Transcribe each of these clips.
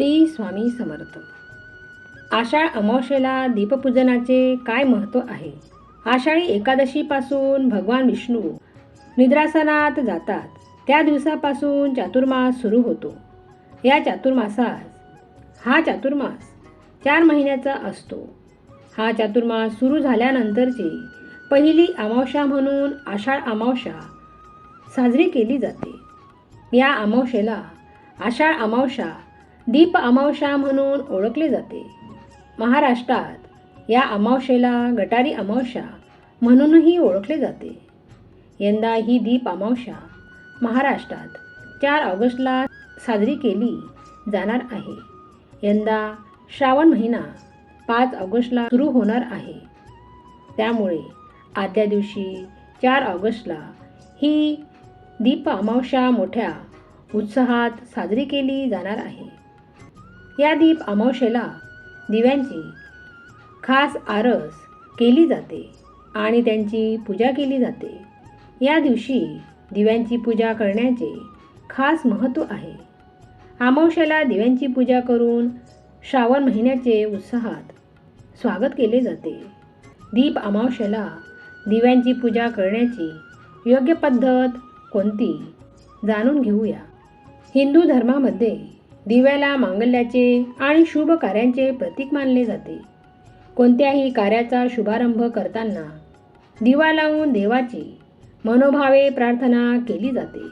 श्री स्वामी समर्थ. आषाढ अमावशेला दीपपूजनाचे काय महत्त्व आहे? आषाढी एकादशीपासून भगवान विष्णू निद्रासनात जातात. त्या दिवसापासून चातुर्मास सुरू होतो. या चातुर्मासास हा चातुर्मास चार महिन्याचा असतो. हा चातुर्मास सुरू झाल्यानंतरची पहिली अमावस्या म्हणून आषाढ अमावस्या साजरी केली जाते. या अमावशेला आषाढ अमावशा दीप अमावस्या म्हणून ओळखले जाते. महाराष्ट्रात या अमावशेला गटारी अमावस्या म्हणूनही ओळखले जाते. यंदा ही दीप अमावशा महाराष्ट्रात चार ऑगस्टला साजरी केली जाणार आहे. यंदा श्रावण महिना पाच ऑगस्टला सुरू होणार आहे. त्यामुळे आदल्या दिवशी चार ऑगस्टला ही दीप अमावशा मोठ्या उत्साहात साजरी केली जाणार आहे. या दीप अमावशेला दिव्यांची खास आरस केली जाते आणि त्यांची पूजा केली जाते. या दिवशी दिव्यांची पूजा करण्याचे खास महत्त्व आहे. अमावशेला दिव्यांची पूजा करून श्रावण महिन्याचे उत्साहात स्वागत केले जाते. दीप अमावशेला दिव्यांची पूजा करण्याची योग्य पद्धत कोणती जाणून घेऊया. हिंदू धर्मामध्ये दिव्याला मांगल्याचे आणि शुभ कार्यांचे प्रतीक मानले जाते. कोणत्याही कार्याचा शुभारंभ करताना दिवा लावून देवाची मनोभावे प्रार्थना केली जाते.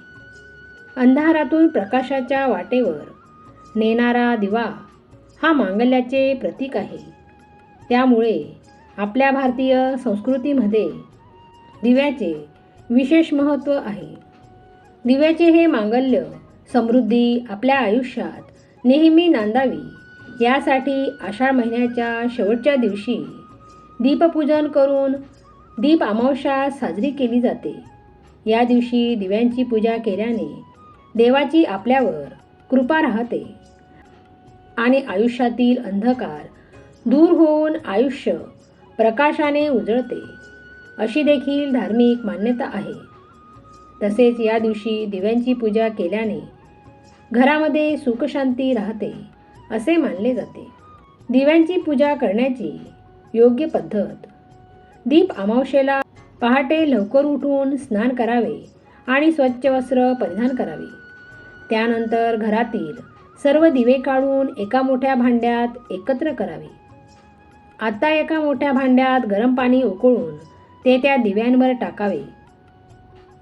अंधारातून प्रकाशाच्या वाटेवर नेणारा दिवा हा मांगल्याचे प्रतीक आहे. त्यामुळे आपल्या भारतीय संस्कृतीमध्ये दिव्याचे विशेष महत्त्व आहे. दिव्याचे हे मांगल्य समृद्धी आपल्या आयुष्यात नेहमी नांदावी. यासाठी आषाढ महिन्याच्या शेवटच्या दिवशी दीपपूजन करून दीप अमावस्या साजरी केली जाते. या दिवशी दिव्यांची पूजा केल्याने देवाची आपल्यावर कृपा राहते आणि आयुष्यातील अंधकार दूर होऊन आयुष्य प्रकाशाने उजळते अशी देखील धार्मिक मान्यता आहे. तसेच या दिवशी दिव्यांची पूजा केल्याने घरामध्ये सुखशांती राहते असे मानले जाते. दिव्यांची पूजा करण्याची योग्य पद्धत. दीप अमावशेला पहाटे लवकर उठून स्नान करावे आणि स्वच्छ वस्त्र परिधान करावे. त्यानंतर घरातील सर्व दिवे काढून एका मोठ्या भांड्यात एकत्र करावे. आता एका मोठ्या भांड्यात गरम पाणी उकळून ते त्या दिव्यांवर टाकावे.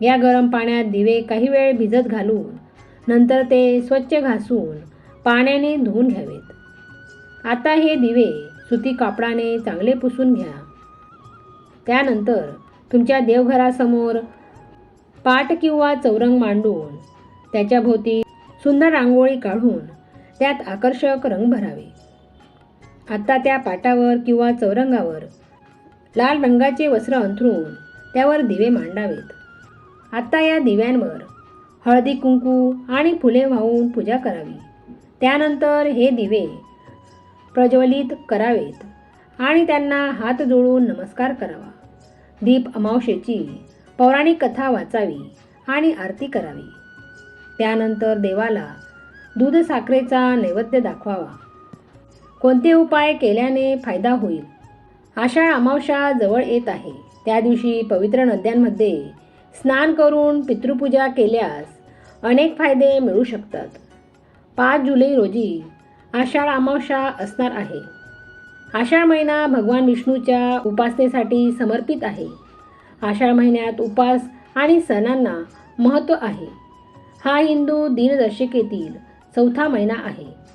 या गरम पाण्यात दिवे काही वेळ भिजत घालून नंतर ते स्वच्छ घासून पाण्याने धुवून घ्यावेत. आता हे दिवे सुती कापडाने चांगले पुसून घ्या. त्यानंतर तुमच्या देवघरासमोर पाट किंवा चौरंग मांडून त्याच्याभोवती सुंदर रांगोळी काढून त्यात आकर्षक रंग भरावे. आता त्या पाटावर किंवा चौरंगावर लाल रंगाचे वस्त्र अंथरून त्यावर दिवे मांडावेत. आत्ता या दिव्यांवर हळदी कुंकू आणि फुले वाहून पूजा करावी. त्यानंतर हे दिवे प्रज्वलित करावेत आणि त्यांना हात जोडून नमस्कार करावा. दीप अमावशेची पौराणिक कथा वाचावी आणि आरती करावी. त्यानंतर देवाला दूध साखरेचा नैवेद्य दाखवावा. कोणते उपाय केल्याने फायदा होईल? आषाढ अमावशा जवळ येत आहे. त्या दिवशी पवित्र नद्यांमध्ये स्नान करून पितृपूजा केल्यास अनेक फायदे मिळू शकतात. पाच जुलै रोजी आषाढ अमावस्या असणार आहे. आषाढ महिना भगवान विष्णूच्या उपासनेसाठी समर्पित आहे. आषाढ महिन्यात उपास आणि सणांना महत्त्व आहे. हा हिंदू दिनदर्शिकेतील चौथा महिना आहे.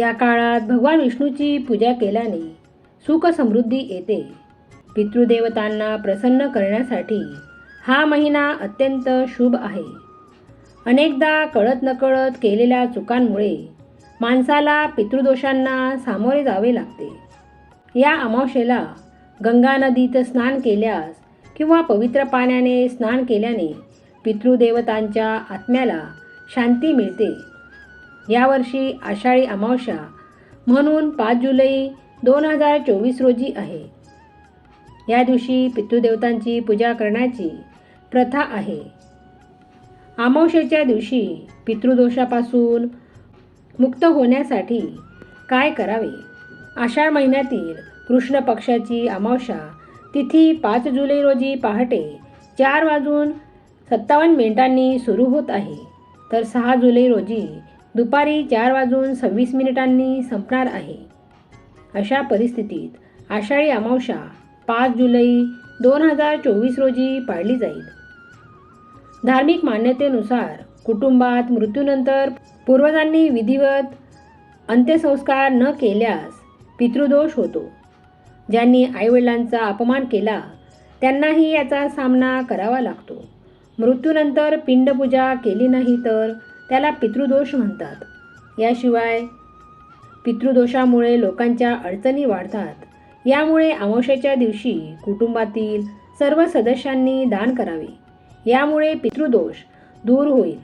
या काळात भगवान विष्णूची पूजा केल्याने सुख समृद्धी येते. पितृदेवतांना प्रसन्न करण्यासाठी हा महिना अत्यंत शुभ आहे. अनेकदा कळत नकळत केलेल्या चुकांमुळे माणसाला पितृदोषांना सामोरे जावे लागते. या अमावशेला गंगा नदीत स्नान केल्यास किंवा पवित्र पाण्याने स्नान केल्याने पितृदेवतांच्या आत्म्याला शांती मिळते. यावर्षी आषाढी अमावस्या म्हणून पाच जुलै दोन हजार चोवीस रोजी आहे. या दिवशी पितृदेवतांची पूजा करण्याची प्रथा आहे. अमावशेच्या दिवशी पितृदोषापासून मुक्त होण्यासाठी काय करावे? आषाढ महिन्यातील कृष्ण पक्षाची अमावशा तिथी पाच जुलै रोजी पहाटे चार वाजून सत्तावन्न मिनिटांनी सुरू होत आहे. तर सहा जुलै रोजी दुपारी चार वाजून सव्वीस मिनिटांनी संपणार आहे. अशा परिस्थितीत आषाढी अमावशा पाच जुलै दोन हजार चोवीस रोजी पाळली जाईल. धार्मिक मान्यतेनुसार कुटुंबात मृत्यूनंतर पूर्वजांनी विधिवत अंत्यसंस्कार न केल्यास पितृदोष होतो. ज्यांनी आईवडिलांचा अपमान केला त्यांनाही याचा सामना करावा लागतो. मृत्यूनंतर पिंडपूजा केली नाही तर त्याला पितृदोष म्हणतात. याशिवाय पितृदोषामुळे लोकांच्या अडचणी वाढतात. यामुळे अमावस्येच्या दिवशी कुटुंबातील सर्व सदस्यांनी दान करावे. यामुळे पितृदोष दूर होईल.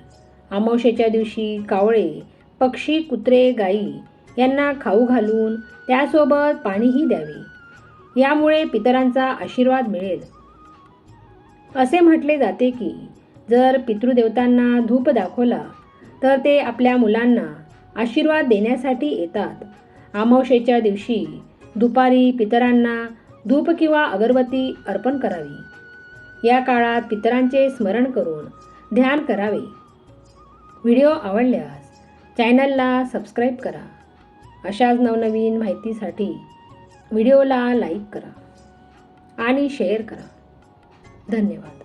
अमावशेच्या दिवशी कावळे पक्षी कुत्रे गाई यांना खाऊ घालून त्यासोबत पाणीही द्यावे. यामुळे पितरांचा आशीर्वाद मिळेल. असे म्हटले जाते की जर पितृदेवतांना धूप दाखवला तर ते आपल्या मुलांना आशीर्वाद देण्यासाठी येतात. अमावशेच्या दिवशी दुपारी पितरांना धूप किंवा अगरबत्ती अर्पण करावी. या काळात पितरांचे स्मरण करून ध्यान करावे. व्हिडिओ आवडल्यास चॅनलला सबस्क्राईब करा. अशाच नवनवीन माहितीसाठी व्हिडिओला लाईक करा आणि शेअर करा. धन्यवाद.